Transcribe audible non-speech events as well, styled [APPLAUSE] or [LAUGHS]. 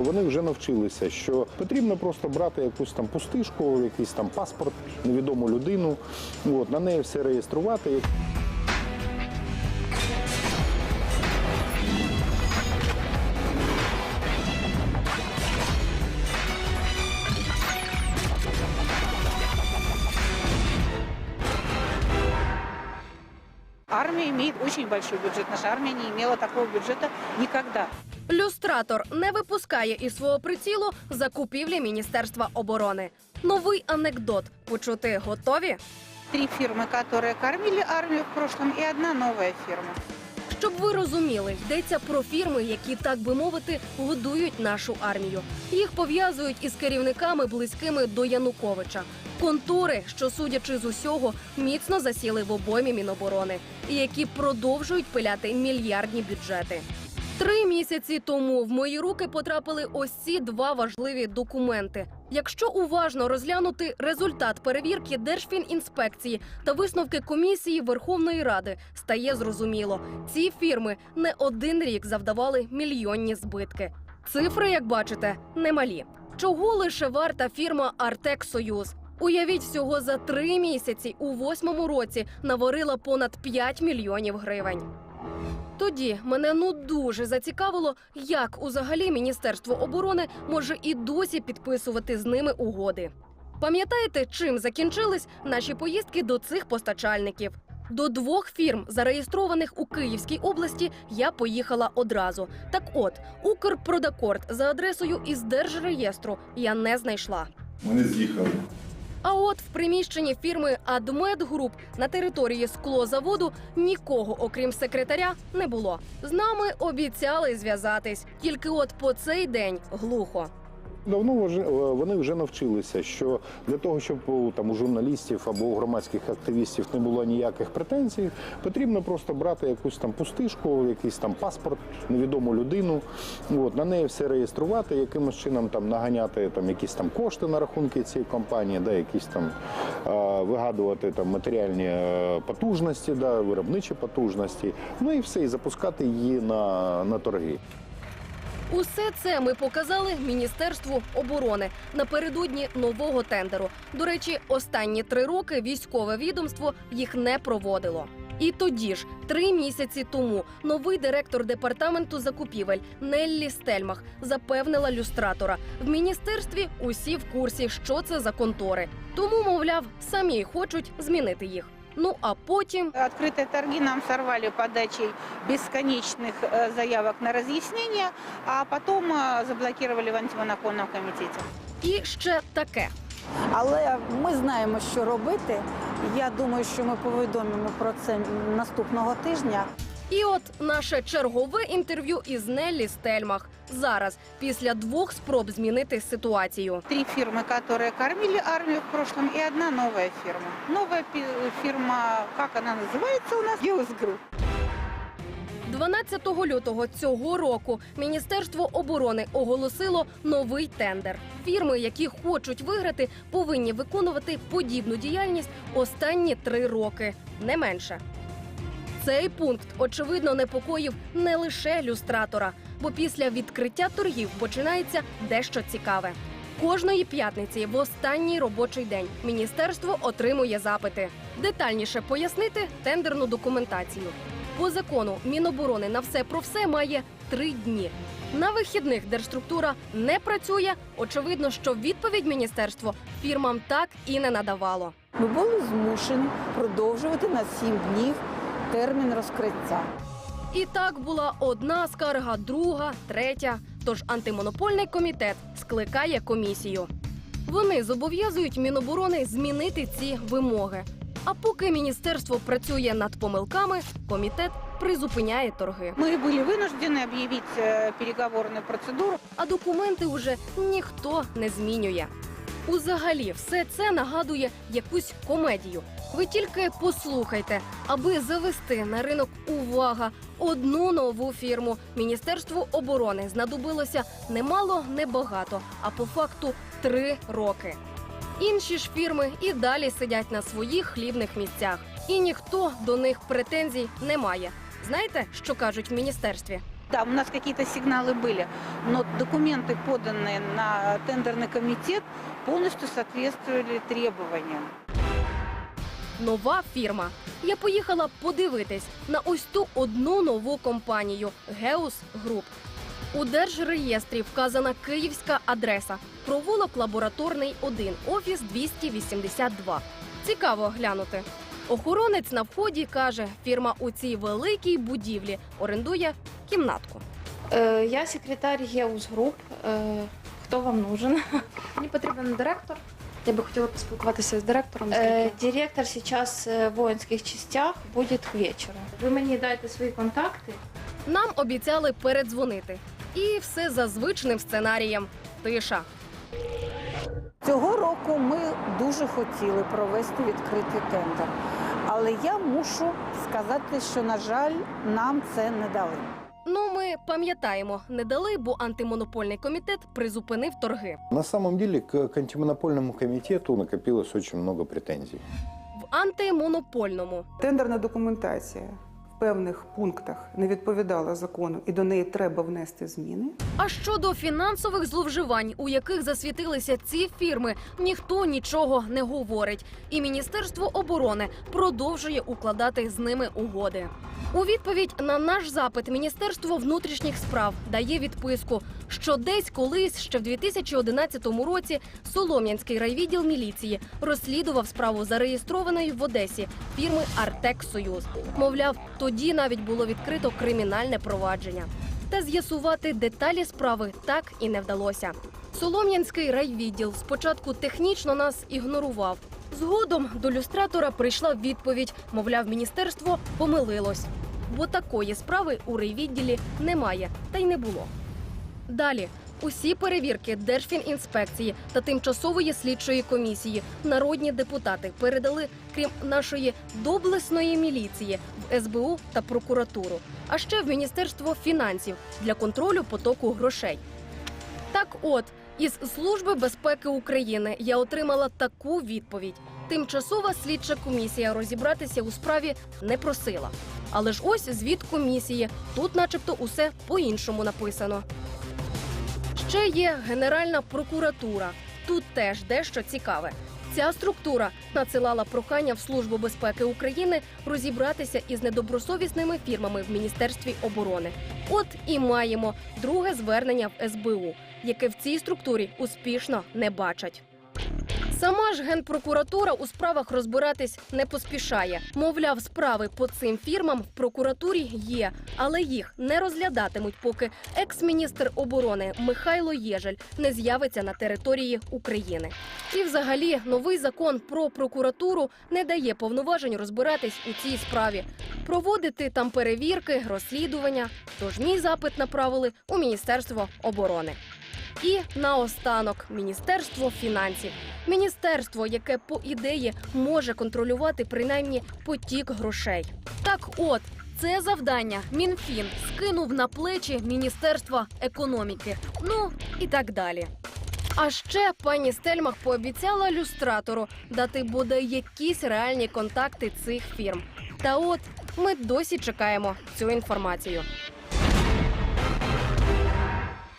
Вони вже навчилися, що потрібно просто брати якусь там пустишку, якийсь там паспорт, невідому людину, от, на неї все реєструвати. Армия имеет очень большой бюджет. Наша армия не имела такого бюджета никогда. Люстратор не випускає із свого прицілу закупівлі Міністерства оборони. Новий анекдот почути готові? Три фирмы, которые кормили армию в прошлом, и одна новая фирма. Щоб ви розуміли, йдеться про фірми, які, так би мовити, годують нашу армію. Їх пов'язують із керівниками, близькими до Януковича. Контори, що судячи з усього, міцно засіли в обоймі Міноборони, і які продовжують пиляти мільярдні бюджети. Три місяці тому в мої руки потрапили ось ці два важливі документи. Якщо уважно розглянути результат перевірки Держфінінспекції та висновки комісії Верховної Ради, стає зрозуміло, ці фірми не один рік завдавали мільйонні збитки. Цифри, як бачите, немалі. Чого лише варта фірма Артек Союз? Уявіть, всього за три місяці у восьмому році наварила понад 5 мільйонів гривень. Тоді мене ну дуже зацікавило, як узагалі Міністерство оборони може і досі підписувати з ними угоди. Пам'ятаєте, чим закінчились наші поїздки до цих постачальників? До двох фірм, зареєстрованих у Київській області, я поїхала одразу. Так от, Укрпродакорд за адресою із держреєстру я не знайшла. Не з'їхали. А от в приміщенні фірми Адмедгруп на території склозаводу нікого, окрім секретаря, не було. З нами обіцяли зв'язатись, тільки от по цей день глухо. Давно е, вони вже навчилися, що для того, щоб там у журналістів або у громадських активістів не було ніяких претензій, потрібно просто брати якусь там пустишку, якийсь там паспорт, невідому людину, от, на неї все реєструвати, якимось чином там наганяти там якісь там кошти на рахунки цієї компанії, да, якісь там вигадувати там матеріальні е, потужності, да, виробничі потужності, ну і все, і запускати її на, на торги. Усе це ми показали Міністерству оборони напередодні нового тендеру. До речі, останні три роки військове відомство їх не проводило. І тоді ж, три місяці тому, новий директор департаменту закупівель Неллі Стельмах запевнила люстратора в міністерстві. Усі в курсі, що це за контори. Тому, мовляв, самі хочуть змінити їх. Ну а потім Открытые торги нам сорвали подачей бесконечных э, заявок на разъяснение, а потом э, заблокировали в антимонопольном комитете. і ще таке. Але ми знаємо, що робити. Я думаю, що ми повідомимо про це наступного тижня. І от наше чергове інтерв'ю із Неллі Стельмах зараз, після двох спроб змінити ситуацію. Три фирмы, которые кормили армию в прошлом, и одна новая фирма. Новая пи- фирма, как она называется у нас? Геос Групп. 12 лютого цього року Міністерство оборони оголосило новий тендер. Фірми, які хочуть виграти, повинні виконувати подібну діяльність останні три роки, не менше. Цей пункт очевидно непокоїв не лише люстратора, бо після відкриття торгів починається дещо цікаве. Кожної п'ятниці в останній робочий день міністерство отримує запити. Детальніше пояснити тендерну документацію. По закону Міноборони на все про все має три дні. На вихідних держструктура не працює. Очевидно, що відповідь міністерство фірмам так і не надавало. Ми були змушені продовжувати на сім днів термін розкриття. І так була одна скарга, друга, третя. Тож антимонопольний комітет скликає комісію. Вони зобов'язують Міноборони змінити ці вимоги. А поки міністерство працює над помилками, комітет призупиняє торги. Мы были вынуждены объявить э, переговорную процедуру. А документи уже ніхто не змінює. Узагалі, все це нагадує якусь комедію. Ви тільки послухайте, аби завести на ринок увага одну нову фірму. Міністерству оборони знадобилося немало, небагато, а по факту три роки. Інші ж фірми і далі сидять на своїх хлібних місцях, і ніхто до них претензій не має. Знаєте, що кажуть в міністерстві? Да, у нас какие-то сигналы были, но документы, поданные на тендерный комитет, полностью соответствовали требованиям. Нова фірма. Я поїхала подивитись на ось ту одну нову компанію Геус Груп. У держреєстрі вказана київська адреса. Провулок лабораторний 1, офіс 282. Цікаво глянути. Охоронець на вході каже, фірма у цій великій будівлі орендує кімнатку. Е, Я секретар Геус Груп. Е, Хто вам нужен? [LAUGHS] Мені потрібен директор. Я би хотіла поспілкуватися з директором. Е, Директор зараз е, в воїнських частях буде к вечору. Ви мені дайте свої контакти. Нам обіцяли передзвонити. І все за звичним сценарієм. Тиша. Цього року ми дуже хотіли провести відкритий тендер. Але я мушу сказати, що, на жаль, нам це не дали. Ну, ми пам'ятаємо, не дали, бо антимонопольний комітет призупинив торги. На самом деле к, к антимонопольному комитету накопилось очень много претензий. В антимонопольному Тендерна документація певних пунктах не відповідала закону, і до неї треба внести зміни. А щодо фінансових зловживань, у яких засвітилися ці фірми, ніхто нічого не говорить. І Міністерство оборони продовжує укладати з ними угоди. У відповідь на наш запит Міністерство внутрішніх справ дає відписку, що десь колись ще в 2011 році Солом'янський райвідділ міліції розслідував справу зареєстрованої в Одесі фірми Артек Союз. Мовляв, тоді навіть було відкрито кримінальне провадження. Та з'ясувати деталі справи так і не вдалося. Солом'янський райвідділ спочатку технічно нас ігнорував. Згодом до люстратора прийшла відповідь, мовляв, міністерство помилилось, бо такої справи у райвідділі немає та й не було. Далі усі перевірки Держфінінспекції та тимчасової слідчої комісії народні депутати передали, крім нашої доблесної міліції, в СБУ та прокуратуру, а ще в Міністерство фінансів для контролю потоку грошей. Так, от із Служби безпеки України я отримала таку відповідь. Тимчасова слідча комісія розібратися у справі не просила. Але ж ось звіт комісії. Тут, начебто, усе по-іншому написано. Ще є Генеральна прокуратура. Тут теж дещо цікаве. Ця структура надсилала прохання в Службу безпеки України розібратися із недобросовісними фірмами в Міністерстві оборони. От і маємо друге звернення в СБУ, яке в цій структурі успішно не бачать. Сама ж генпрокуратура у справах розбиратись не поспішає. Мовляв, справи по цим фірмам в прокуратурі є, але їх не розглядатимуть, поки екс-міністр оборони Михайло Єжель не з'явиться на території України. І, взагалі, новий закон про прокуратуру не дає повноважень розбиратись у цій справі, проводити там перевірки, розслідування. Тож мій запит направили у Міністерство оборони. І наостанок Міністерство фінансів. Міністерство, яке по ідеї може контролювати принаймні потік грошей. Так, от це завдання Мінфін скинув на плечі Міністерства економіки. Ну і так далі. А ще пані Стельмах пообіцяла люстратору дати бодай якісь реальні контакти цих фірм. Та от ми досі чекаємо цю інформацію.